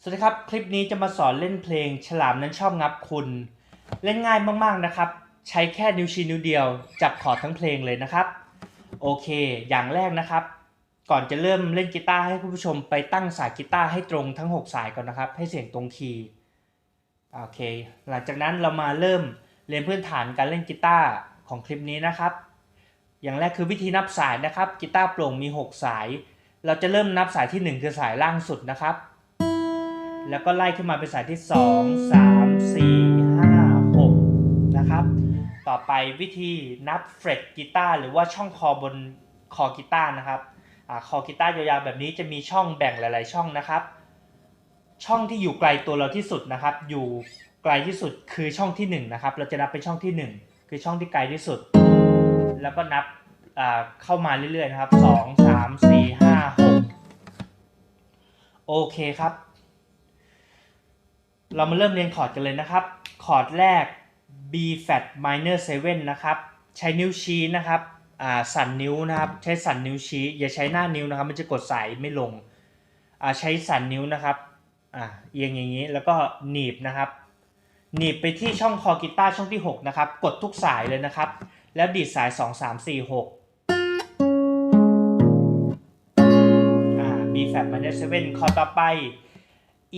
สวัสดีครับ คลิปนี้จะมาสอนเล่นเพลง ฉลามนั้นชอบงับคุณ เล่นง่ายมากๆนะครับ ใช้แค่นิ้วชี้นิ้วเดียว จับคอร์ดทั้งเพลงเลยนะครับ โอเค อย่างแรกนะครับ ก่อนจะเริ่มเล่นกีตาร์ให้คุณผู้ชมไปตั้งสายกีตาร์ให้ตรงทั้ง 6 สายก่อนนะครับ ให้เสียงตรงคีย์โอเค หลังจากนั้นเรามาเริ่มเรียนพื้นฐานการเล่นกีตาร์ของคลิปนี้นะครับ อย่างแรกคือวิธีนับสายนะครับกีตาร์โปร่งมี 6 สาย เราจะเริ่มนับสายที่ 1 คือสายล่างสุดนะครับ แล้วก็ไล่ขึ้นมาเป็นสายที่ 2 3 4 5 6 นะครับ ต่อไปวิธีนับเฟรตกีตาร์หรือว่าช่องคอบนคอกีตาร์นะครับอคอกีตาร์ยาวๆแบบนี้จะมีช่องแบ่งหลาย ๆ ช่องนะครับ ช่องที่อยู่ไกลตัวเราที่สุดนะครับ อยู่ไกลที่สุดคือช่องที่1นะครับ เราจะนับเป็นช่องที่ 1 คือช่องที่ไกลที่สุด แล้วก็นับเข้ามาเรื่อยๆนะครับ 2 3 4 5 6 โอเคครับ เรามาเริ่มเรียนคอร์ดกันเลยนะครับ คอร์ดแรก B flat minor 7 นะครับ ใช้นิ้วชี้นะครับอ่าสั่นนิ้วนะครับ ใช้สั่นนิ้วชี้ อย่าใช้หน้านิ้วนะครับ มันจะกดสายไม่ลงอ่าใช้สั่นนิ้วนะครับอ่าเอียงอย่างนี้ แล้วก็หนีบนะครับ หนีบไปที่ช่องคอกีตาร์ช่องที่ 6 นะครับ กดทุกสายเลยนะครับ แล้วดีดสาย 2 3 4 6อ่า B flat minor 7คอร์ดต่อไป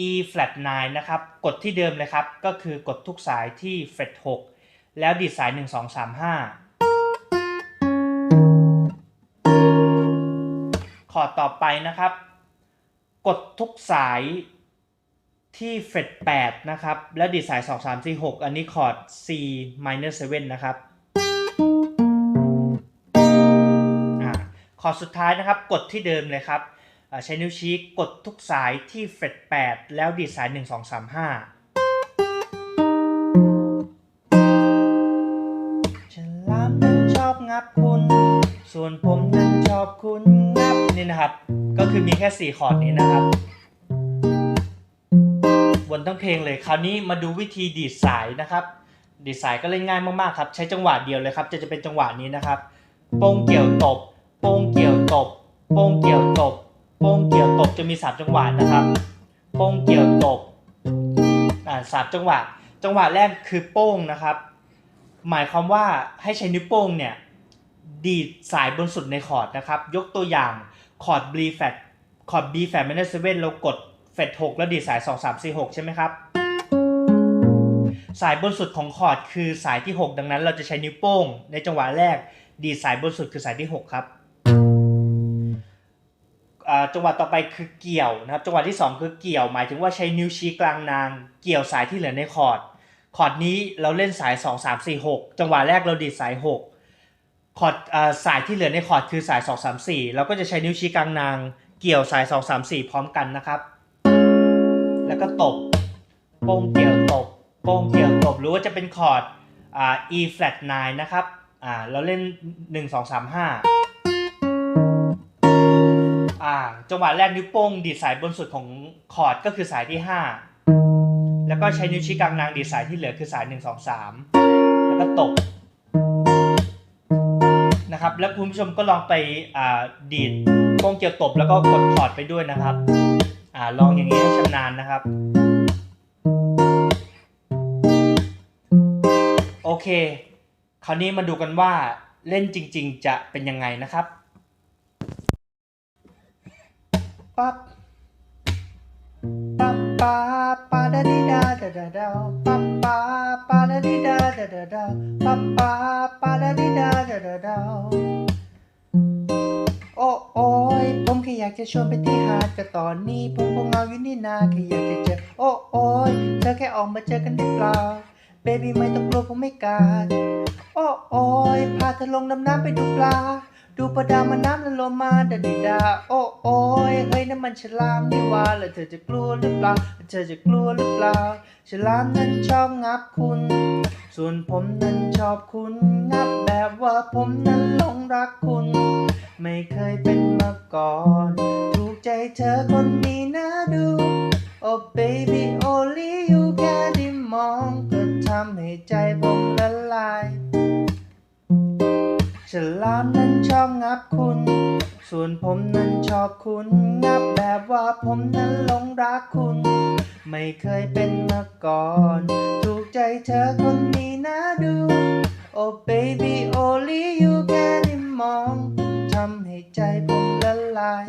E flat 9นะครับ กดที่เดิมเลยครับ ก็คือกดทุกสายที่ fret 6 แล้วดีดสาย 1 2 3 5 คอร์ดต่อไปนะครับ กดทุกสายที่ fret 8 นะครับ แล้วดีดสาย 2 3 4 6 อันนี้คอร์ด C minor 7 นะครับคอร์ดสุดท้ายนะครับ กดที่เดิมเลยครับ ใช้นิ้วชี้กดทุกสายที่เฟรต8แล้วดีดสาย 1 2 3 5ฉลามนั้นชอบงับคุณ ส่วนผมนั้นชอบคุณงับนี่นะครับ ก็คือมีแค่ 4 คอร์ดนี้นะครับ วนทั้งเพลงเลยคราวนี้มาดูวิธีดีดสายนะครับ ดีดสายก็เล่นง่ายมากๆครับ ใช้จังหวะเดียวเลยครับ จะจะเป็นจังหวะนี้นะครับโป้งเกี่ยวตบโป้งเกี่ยวตบโป้งเกี่ยวตบ โป้งเกี่ยวตบจะมี 3 จังหวะนะครับ โป้งเกี่ยวตบอ่าสามจังหวะ จังหวะแรกคือโป้งนะครับ หมายความว่าให้ใช้นิ้วโป้งเนี่ยดีดสายบนสุดในคอร์ดนะครับ ยกตัวอย่างคอร์ด B flat คอร์ด B flat minor 7เรากดเฟด6แล้วดีดสาย 2 3 4 6 ใช่ไหมครับ สายบนสุดของคอร์ดคือสายที่ 6 ดังนั้นเราจะใช้นิ้วโป้ง ในจังหวะแรกดีดสายบนสุดคือสายที่ 6 ครับ จังหวะต่อไปคือเกี่ยวนะครับ จังหวะที่ 2 คือเกี่ยว หมายถึงว่าใช้นิ้วชี้กลางนาง เกี่ยวสายที่เหลือในคอร์ด คอร์ดนี้เราเล่นสาย 2 3 4 6 จังหวะแรกเราดีดสาย 6 คอร์ดสายที่เหลือในคอร์ดคือสาย 2 3 4 เราก็จะใช้นิ้วชี้กลางนาง เกี่ยวสาย 2 3 4 พร้อมกันนะครับ แล้วก็ตบ โป้งเกี่ยวตบ โป้งเกี่ยวตบ หรือว่าจะเป็นคอร์ดอ่า E flat 9 นะครับอ่าเราเล่น 1 2 3 5 อ่าจังหวะแรกนิ้วโป้งดีดสายบนสุดของคอร์ดก็คือสายที่ 5 แล้วก็ใช้นิ้วชี้กลางนางดีดสายที่เหลือคือสาย 1 2 3 แล้วก็ตบนะครับแล้วคุณผู้ชมก็ลองไปอ่าดีดโป้งเกี่ยวตบแล้วก็กดคอร์ดไปด้วยนะครับอ่าลองอย่างนี้ให้ชำนาญนะครับโอเค คราวนี้มาดูกันว่าเล่นจริง ๆ จะเป็นยังไงนะครับ ปั๊บปั๊บปาปาดาดิดาดาดาดาปั๊บปาปาดาดิดาดาดาดาปั๊บปาปาดาดิดาดาดาดาโอ้โอ้ยผมแค่อยากจะชวนไปที่หาดก็ตอนนี้ผมคงเงาอยู่นี่นาแค่อยากจะเจอโอ้โอ้ยเธอแค่ออกมาเจอกันได้เปล่าเบบี้ไม่ต้องกลัวผมไม่กล้าโอ้โอ้ยพาเธอลงดำน้ำไปดูปลา ดูปลาดามาน้ำและลมมาดาดิดา โอ้โอ้ยเฮ้ยนั่นมันฉลามนี่ว่าแล้วเธอจะกลัวหรือเปล่าเธอจะกลัวหรือเปล่าฉลามนั้นชอบงับคุณ ส่วนผมนั้นชอบคุณงับแบบว่าผมนั้นหลงรักคุณ ไม่เคยเป็นมาก่อน ถูกใจเธอคนนี้นะดู Oh baby only you แค่ได้มองก็ทำให้ใจผม ฉลามนั้นชอบงับคุณ ส่วนผมนั้นชอบคุณ งับแบบว่าผมนั้นหลงรักคุณ ไม่เคยเป็นมาก่อน ถูกใจเธอคนนี้นะดู Oh baby only you แค่ได้มองทำให้ใจผมละลาย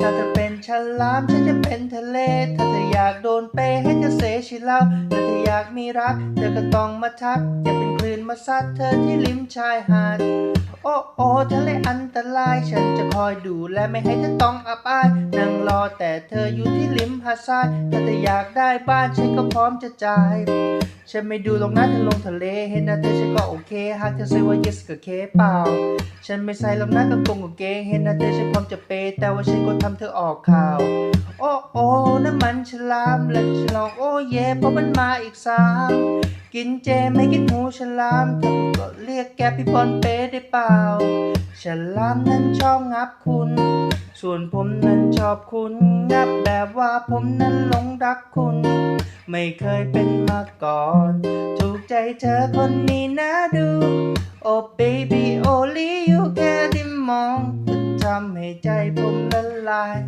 ถ้าเธอเป็นฉลามฉันจะเป็นทะเล ถ้าเธออยากโดนเปให้เธอเสชิเล่าถ้าเธออยากมีรัก เธอก็ต้องมาทักอย่าเป็นคลื่นมาซัดเธอที่ริมชายหาด โอ้โอ้ทะเลอันตราย ฉันจะคอยดูแลไม่ให้เธอต้องอับอาย นั่งรอแต่เธออยู่ที่ริมหาดทราย ถ้าเธออยากได้บ้านฉันก็พร้อมจะจ่าย ฉันไม่ดูหรอกนะเธอลงทะเลเห็นหน้าเธอฉันก็โอเค หากเธอใส่ว่า yes ก็เคเปล่า ฉันไม่ใส่หรอกนะกางกงกางเกงเห็นหน้าเธอฉันพร้อมจะเปย์แต่ว่าฉันก็ทำเธอออกข่าว โอ้โอ้น้ำมันฉลามและฉลองโอ้เย่เพราะมันมาอีกสามกินเจไม่กินหมูฉลามเธอก็เรียกแกพี่บอลเปย์ได้เปล่าฉลามนั้นชอบงับคุณ ส่วนผมนั้นชอบคุณ งับแบบว่าผมนั้นหลงรักคุณ ไม่เคยเป็นมาก่อน ถูกใจเธอคนนี้นะดู Oh baby only you แค่ได้มองจะทำให้ใจผมละลาย